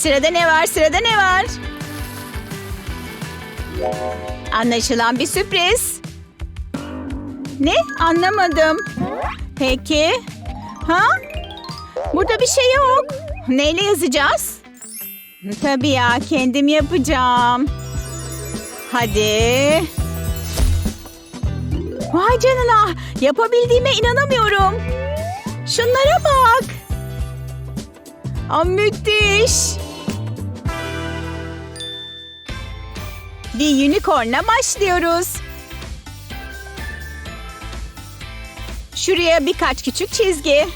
Sırada ne var? Sırada ne var? Anlaşılan bir sürpriz. Ne? Anlamadım. Peki. Ha? Burada bir şey yok. Neyle yazacağız? Tabii ya kendim yapacağım. Hadi. Vay canına. Yapabildiğime inanamıyorum. Şunlara bak. Aa, müthiş. Bir unicorn'a başlıyoruz. Şuraya birkaç küçük çizgi.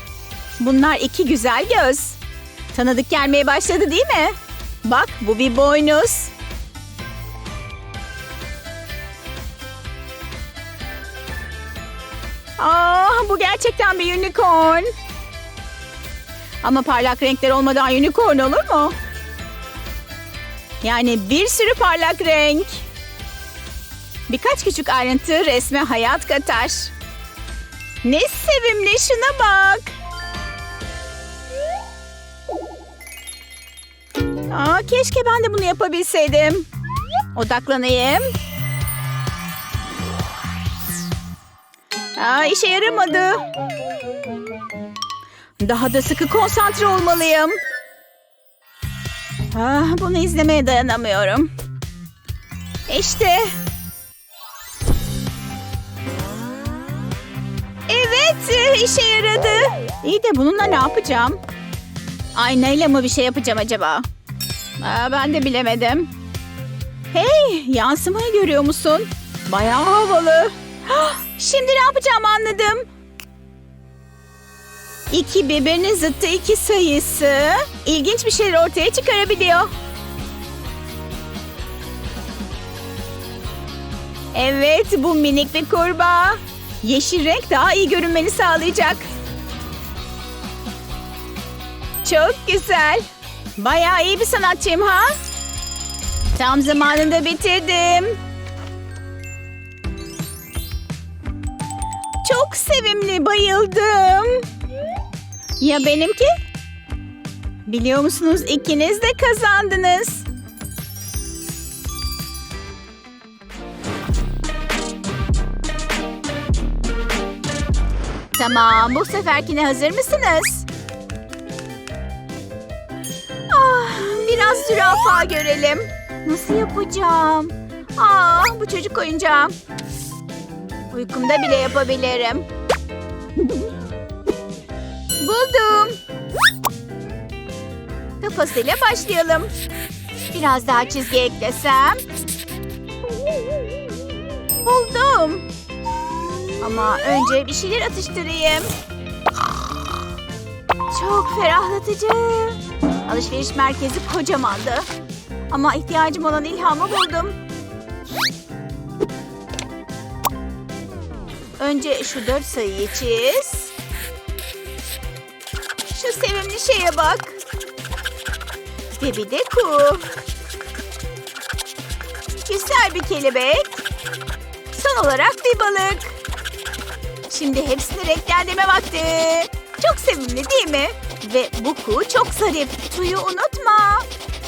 Bunlar iki güzel göz. Tanıdık gelmeye başladı değil mi? Bak bu bir boynuz. Aa, bu gerçekten bir unicorn. Ama parlak renkler olmadan unicorn olur mu? Yani bir sürü parlak renk. Birkaç küçük ayrıntı resme hayat katar. Ne sevimli şuna bak. Aa, keşke ben de bunu yapabilseydim. Odaklanayım. Aa, işe yaramadı. Daha da sıkı konsantre olmalıyım. Ah, bunu izlemeye dayanamıyorum. İşte. Evet, işe yaradı. İyi de bununla ne yapacağım? Aynayla mı bir şey yapacağım acaba? Aa, ben de bilemedim. Hey, yansımayı görüyor musun? Bayağı havalı. Hah, Şimdi ne yapacağımı anladım. İki birbirinin zıttı iki sayısı ilginç bir şeyler ortaya çıkarabiliyor. Evet, bu minik bir kurbağa. Yeşil renk daha iyi görünmeni sağlayacak. Çok güzel. Bayağı iyi bir sanatçıyım ha? Tam zamanında bitirdim. Çok sevimli, bayıldım. Ya benimki? Biliyor musunuz ikiniz de kazandınız. Tamam, bu seferkine hazır mısınız? Ah, biraz zürafa görelim. Nasıl yapacağım? Aa, bu çocuk oyuncağı. Uykumda bile yapabilirim. Buldum. Kafasıyla başlayalım. Biraz daha çizgi eklesem. Buldum. Ama önce bir şeyler atıştırayım. Çok ferahlatıcı. Alışveriş merkezi kocamandı. Ama ihtiyacım olan ilhamı buldum. Önce şu dört sayıyı çiz. Şu sevimli şeye bak. Ve bir de ku. Güzel bir kelebek. Son olarak bir balık. Şimdi hepsini renklendirme vakti. Çok sevimli değil mi? Ve bu ku çok zarif. Tuyu unutma.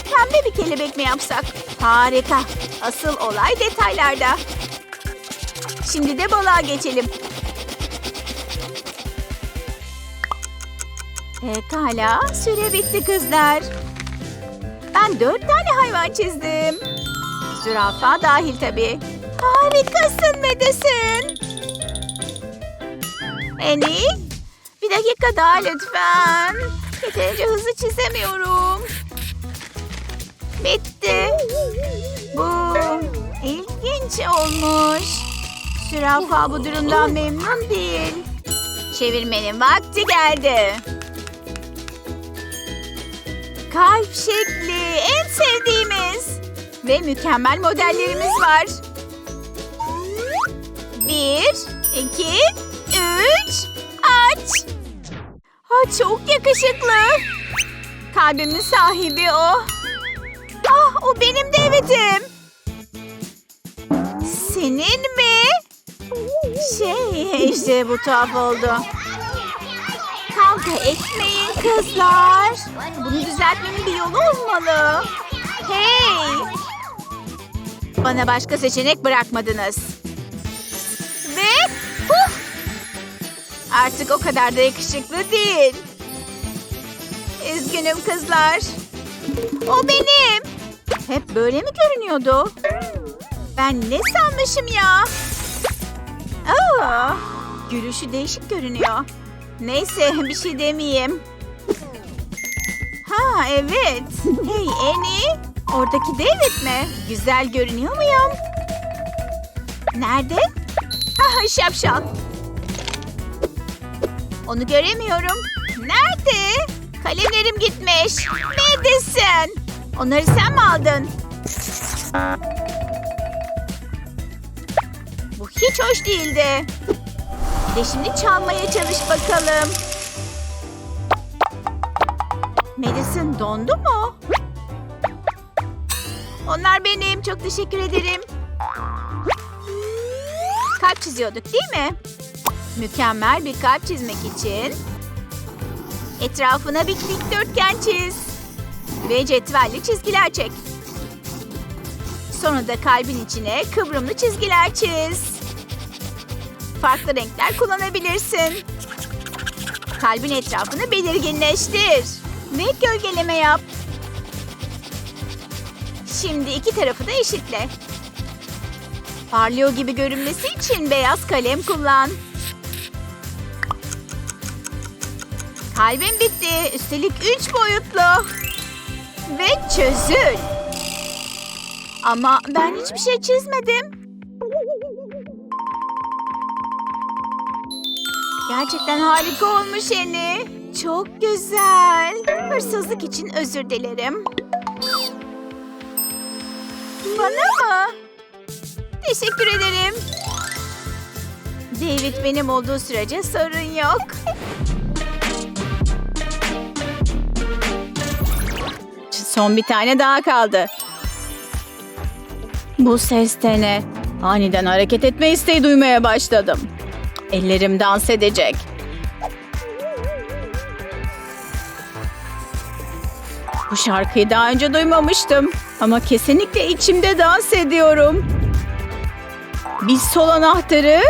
Pembe bir kelebek mi yapsak? Harika. Asıl olay detaylarda. Şimdi de balığa geçelim. Pekala, süre bitti kızlar. Ben dört tane hayvan çizdim. Zürafa dahil tabii. Harikasın Medesin. Eni, bir dakika daha lütfen. Yeterince hızlı çizemiyorum. Bitti. Bu ilginç olmuş. Zürafa bu durumdan memnun değil. Çevirmenin vakti geldi. Kalp şekli en sevdiğimiz. Ve mükemmel modellerimiz var. Bir, iki, üç, aç. Ha, çok yakışıklı. Kalbimin sahibi o. Ah, o benim de evetim. Senin mi? Şey, işte bu tuhaf oldu. Kalk Kavga etmeyin kızlar. Bunu düzeltmenin bir yolu olmalı. Hey! Bana başka seçenek bırakmadınız. Ve puf! Artık o kadar da yakışıklı değil. Üzgünüm kızlar. O benim. Hep böyle mi görünüyordu? Ben ne sanmışım ya? Aa, gülüşü değişik görünüyor. Neyse bir şey demeyeyim. Evet. Hey Eni. Oradaki David mi? Güzel görünüyor muyum? Nerede? Aha şapşal. Onu göremiyorum. Nerede? Kalemlerim gitmiş. Neredesin? Onları sen mi aldın? Bu hiç hoş değildi. Bir de şimdi çalmaya çalış bakalım. Madison dondu mu? Onlar benim. Çok teşekkür ederim. Kalp çiziyorduk değil mi? Mükemmel bir kalp çizmek için etrafına bir dikdörtgen çiz. Ve cetvelle çizgiler çek. Sonra da kalbin içine kıvrımlı çizgiler çiz. Farklı renkler kullanabilirsin. Kalbin etrafını belirginleştir. Ve gölgeleme yap. Şimdi iki tarafı da eşitle. Parlıyor gibi görünmesi için beyaz kalem kullan. Kalbim bitti. Üstelik üç boyutlu. Ve çözül. Ama ben hiçbir şey çizmedim. Gerçekten harika olmuş Eni. Çok güzel. Hırsızlık için özür dilerim. Bana mı? Teşekkür ederim. David benim olduğu sürece sorun yok. Son bir tane daha kaldı. Bu ses de ne? Aniden hareket etme isteği duymaya başladım. Ellerim dans edecek. Bu şarkıyı daha önce duymamıştım. Ama kesinlikle içimde dans ediyorum. Bir sol anahtarı?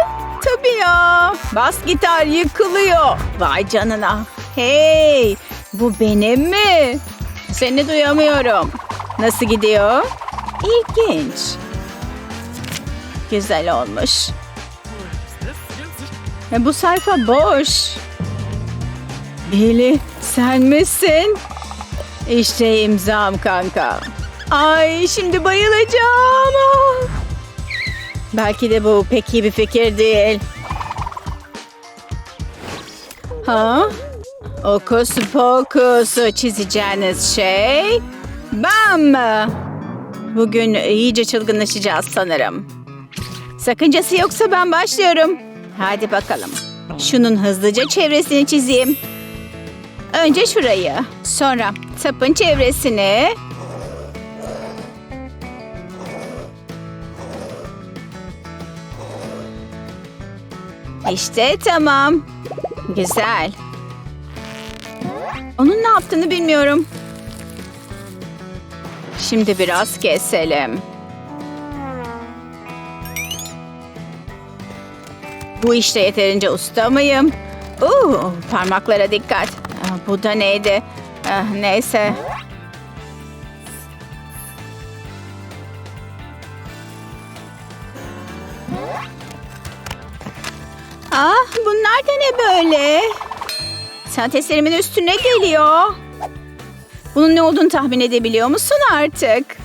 Tabii ya. Bas gitar yıkılıyor. Vay canına. Hey, bu benim mi? Seni duyamıyorum. Nasıl gidiyor? İlginç. Güzel olmuş. E, bu sayfa boş. Billy, sen misin? İşte imzam kanka. Ay şimdi bayılacağım. Belki de bu pek iyi bir fikir değil. Ha? Okus pokus çizeceğiniz şey mi? Bugün iyice çılgınlaşacağız sanırım. Sakıncası yoksa ben başlıyorum. Hadi bakalım. Şunun hızlıca çevresini çizeyim. Önce şurayı, sonra sapın çevresini. İşte tamam. Güzel. Onun ne yaptığını bilmiyorum. Şimdi biraz keselim. Bu işte yeterince usta mıyım? Oo, parmaklara dikkat. Bu da neydi? Ah, neyse. Ah, bunlar da ne böyle? Sanat eserimin üstüne geliyor. Bunun ne olduğunu tahmin edebiliyor musun artık?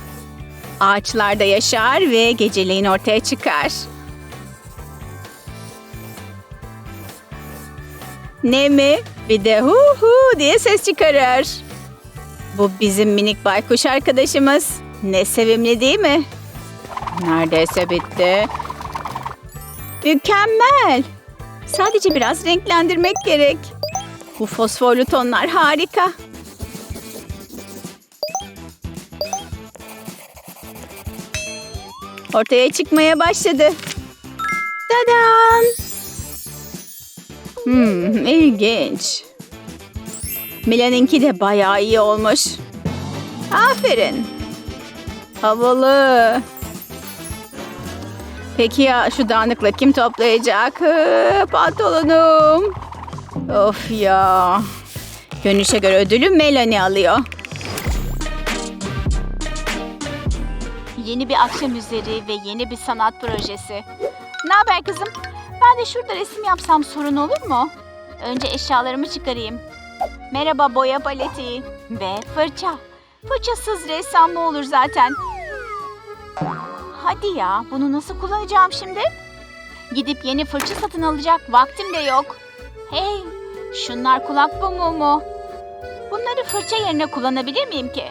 Ağaçlarda yaşar ve geceleyin ortaya çıkar. Ne mi? Bir de hu hu diye ses çıkarır. Bu bizim minik baykuş arkadaşımız. Ne sevimli değil mi? Neredeyse bitti. Mükemmel. Sadece biraz renklendirmek gerek. Bu fosforlu tonlar harika. Ortaya çıkmaya başladı. Dadan! Hmm, ilginç. Mila'nınki de bayağı iyi olmuş. Aferin. Havalı. Peki ya şu dağınıkla kim toplayacak? Pantolonum. Of ya. Görünüşe göre ödülü Melanie alıyor. Yeni bir akşam üzeri ve yeni bir sanat projesi. Ne haber kızım? Ben de şurada resim yapsam sorun olur mu? Önce eşyalarımı çıkarayım. Merhaba boya paleti ve fırça. Fırçasız ressam ne olur zaten. Hadi ya, bunu nasıl kullanacağım şimdi? Gidip yeni fırça satın alacak vaktim de yok. Hey, şunlar kulak pamuğu mu? Bunları fırça yerine kullanabilir miyim ki?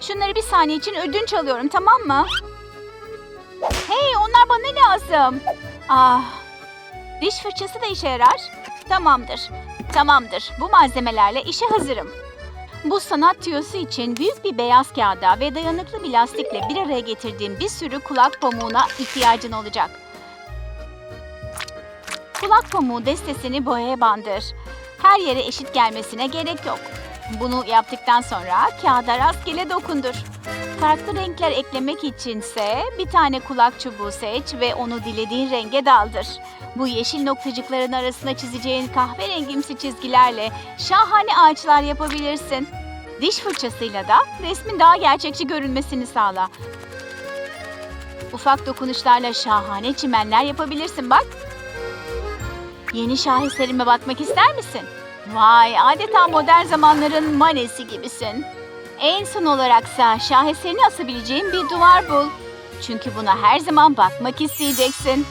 Şunları bir saniye için ödünç alıyorum tamam mı? Hey onlar bana lazım. Ah. Diş fırçası da işe yarar. Tamamdır. Tamamdır. Bu malzemelerle işe hazırım. Bu sanat tüyosu için büyük bir beyaz kağıda ve dayanıklı bir lastikle bir araya getirdiğim bir sürü kulak pamuğuna ihtiyacın olacak. Kulak pamuğu destesini boyaya bandır. Her yere eşit gelmesine gerek yok. Bunu yaptıktan sonra kağıda rastgele dokundur. Farklı renkler eklemek içinse bir tane kulak çubuğu seç ve onu dilediğin renge daldır. Bu yeşil noktacıkların arasına çizeceğin kahverengimsi çizgilerle şahane ağaçlar yapabilirsin. Diş fırçasıyla da resmin daha gerçekçi görünmesini sağla. Ufak dokunuşlarla şahane çimenler yapabilirsin bak. Yeni şaheserime bakmak ister misin? Vay adeta modern zamanların manesi gibisin. En son olaraksa şaheserini asabileceğin bir duvar bul. Çünkü buna her zaman bakmak isteyeceksin.